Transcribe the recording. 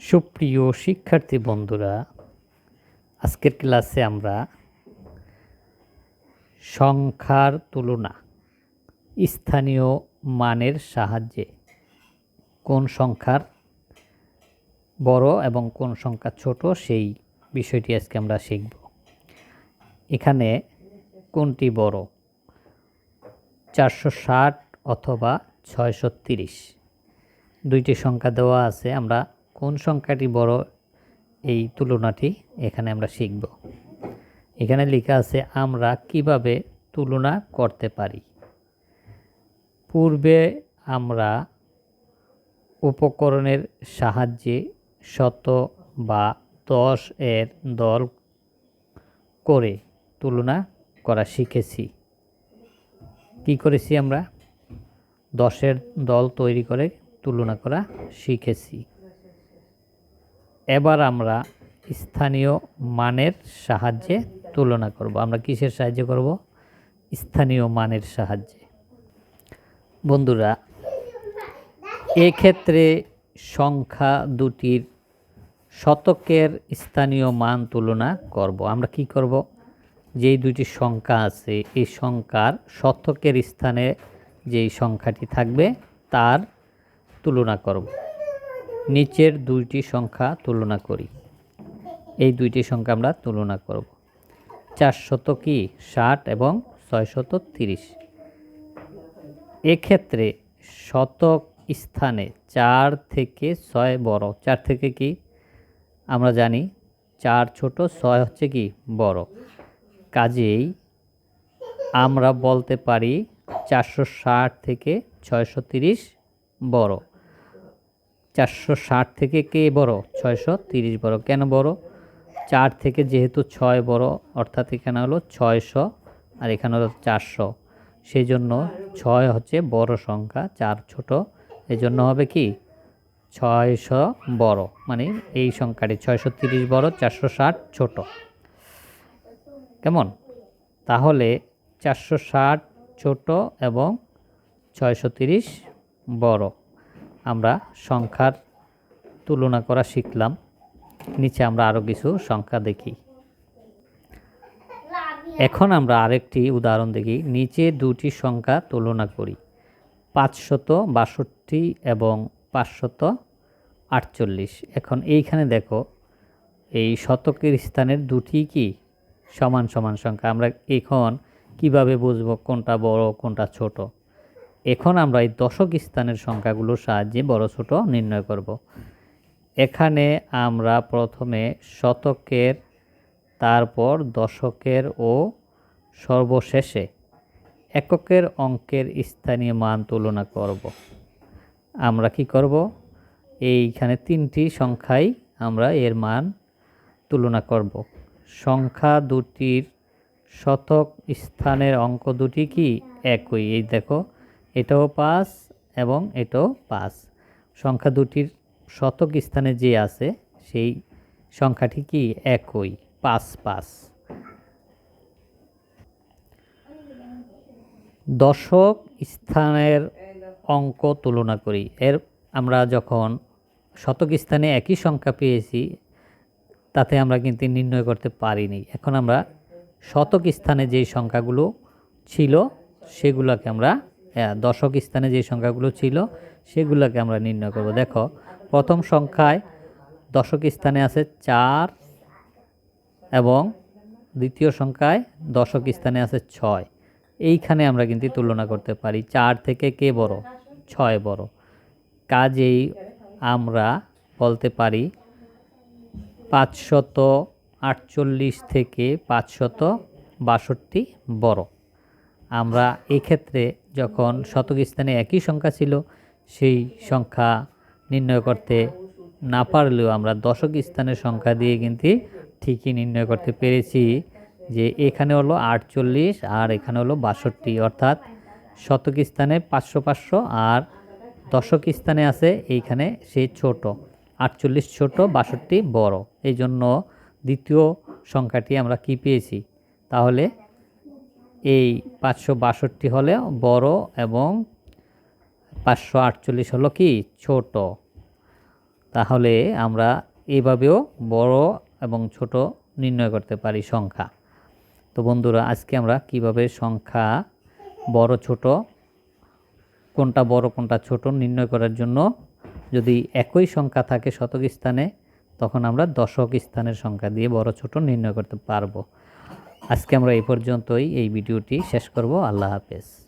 সুপ্রিয় শিক্ষার্থী বন্ধুরা, আজকের ক্লাসে আমরা সংখ্যার তুলনা, স্থানীয় মানের সাহায্যে কোন সংখ্যার বড় এবং কোন সংখ্যা ছোট সেই বিষয়টি আজকে আমরা শিখব। এখানে কোনটি বড়? চারশো ষাট অথবা ছয়শো তিরিশ। দুইটি সংখ্যা দেওয়া আছে, আমরা কোন সংখ্যাটি বড় এই তুলনাটি এখানে আমরা শিখব। এখানে লেখা আছে, আমরা কীভাবে তুলনা করতে পারি? পূর্বে আমরা উপকরণের সাহায্যে শত বা দশ এর দল করে তুলনা করা শিখেছি। কি করেছি আমরা? দশের দল তৈরি করে তুলনা করা শিখেছি। এবার আমরা স্থানীয় মানের সাহায্যে তুলনা করব। আমরা কিসের সাহায্য করব? স্থানীয় মানের সাহায্যে। বন্ধুরা, এক্ষেত্রে সংখ্যা দুটির শতকের স্থানীয় মান তুলনা করব। আমরা কি করব? যেই দুটি সংখ্যা আছে, এই সংখ্যার শতকের স্থানে যেই সংখ্যাটি থাকবে, তার তুলনা করব। নিচের দুইটি সংখ্যা তুলনা করি। এই দুইটি সংখ্যা আমরা তুলনা করব। চারশত কি ষাট এবং ছয়শত তিরিশ। এক্ষেত্রে শতক স্থানে চার থেকে ছয় বড়। চার থেকে কি? আমরা জানি চার ছোট, ছয় হচ্ছে কি বড়। কাজেই আমরা বলতে পারি চারশো ষাট থেকে ছয়শো তিরিশ বড়। চারশো ষাট থেকে কে বড়? ছয়শো তিরিশ বড়। কেন বড়? চার থেকে যেহেতু ছয় বড়, অর্থাৎ এখানে হলো ছয়শো আর এখানে হলো চারশো। সেই জন্য ছয় হচ্ছে বড় সংখ্যা, চার ছোট। এই জন্য হবে কি? ছয়শো বড়। মানে এই সংখ্যাটি ছয়শো তিরিশ বড়, চারশো ষাট ছোট। কেমন? তাহলে চারশো ষাট ছোট এবং ছয়শো তিরিশ বড়। আমরা সংখ্যার তুলনা করা শিখলাম। নিচে আমরা আরও কিছু সংখ্যা দেখি। এখন আমরা আরেকটি উদাহরণ দেখি। নিচে দুটি সংখ্যা তুলনা করি। পাঁচশত বাষট্টি এবং পাঁচশত আটচল্লিশ। এখন এইখানে দেখো, এই শতকের স্থানের দুটি কি? সমান সমান সংখ্যা। আমরা এখন কীভাবে বুঝব কোনটা বড়, কোনটা ছোট? এখন আমরা এই দশক স্থানের সংখ্যাগুলোর সাহায্যে বড় ছোট নির্ণয় করব। এখানে আমরা প্রথমে শতকের, তারপর দশকের ও সর্বশেষে এককের অঙ্কের স্থানীয় মান তুলনা করব। আমরা কি করব? এইখানে তিনটি সংখ্যাই আমরা এর মান তুলনা করব। সংখ্যা দুটির শতক স্থানের অঙ্ক দুটি কি? একই। এই দেখো এটাও পাঁচ এবং এটাও পাঁচ। সংখ্যা দুটির শতক স্থানে যে আছে, সেই সংখ্যাটি কি? একই। পাঁচ পাঁচ। দশক স্থানের অঙ্ক তুলনা করি। এর আমরা যখন শতক স্থানে একই সংখ্যা পেয়েছি, তাতে আমরা কিন্তু নির্ণয় করতে পারিনি। এখন আমরা শতক স্থানে যেই সংখ্যাগুলো ছিল, সেগুলোকে আমরা দশক স্থানে যে সংখ্যাগুলো ছিল, সেগুলোকে আমরা নির্ণয় করব। দেখো, প্রথম সংখ্যায় দশক স্থানে আছে চার এবং দ্বিতীয় সংখ্যায় দশক স্থানে আছে ছয়। এইখানে আমরা কিন্তু তুলনা করতে পারি, চার থেকে কে বড়? ছয় বড়। কাজেই আমরা বলতে পারি পাঁচশত আটচল্লিশ থেকে পাঁচশত বাষট্টি বড়। আমরা এক্ষেত্রে যখন শতক স্থানে একই সংখ্যা ছিল, সেই সংখ্যা নির্ণয় করতে না পারলেও আমরা দশক স্থানের সংখ্যা দিয়ে কিন্তু ঠিকই নির্ণয় করতে পেরেছি যে এখানে হলো আটচল্লিশ আর এখানে হলো বাষট্টি। অর্থাৎ শতক স্থানে পাঁচশো পাঁচশো আর দশক স্থানে আছে এইখানে সে ছোট। আটচল্লিশ ছোট, বাষট্টি বড়। এই জন্য দ্বিতীয় সংখ্যাটি আমরা কি পেয়েছি? তাহলে এই পাঁচশো বাষট্টি হলে বড় এবং পাঁচশো আটচল্লিশ হলো কি ছোট। তাহলে আমরা এভাবেও বড় এবং ছোট নির্ণয় করতে পারি সংখ্যা। তো বন্ধুরা, আজকে আমরা কীভাবে সংখ্যা বড়, ছোট, কোনটা বড়, কোনটা ছোট নির্ণয় করার জন্য যদি একই সংখ্যা থাকে শতক স্থানে, তখন আমরা দশক স্থানের সংখ্যা দিয়ে বড়, ছোট নির্ণয় করতে পারব। আজকে আমরা এই পর্যন্তই এই ভিডিওটি শেষ করব। আল্লাহ হাফেজ।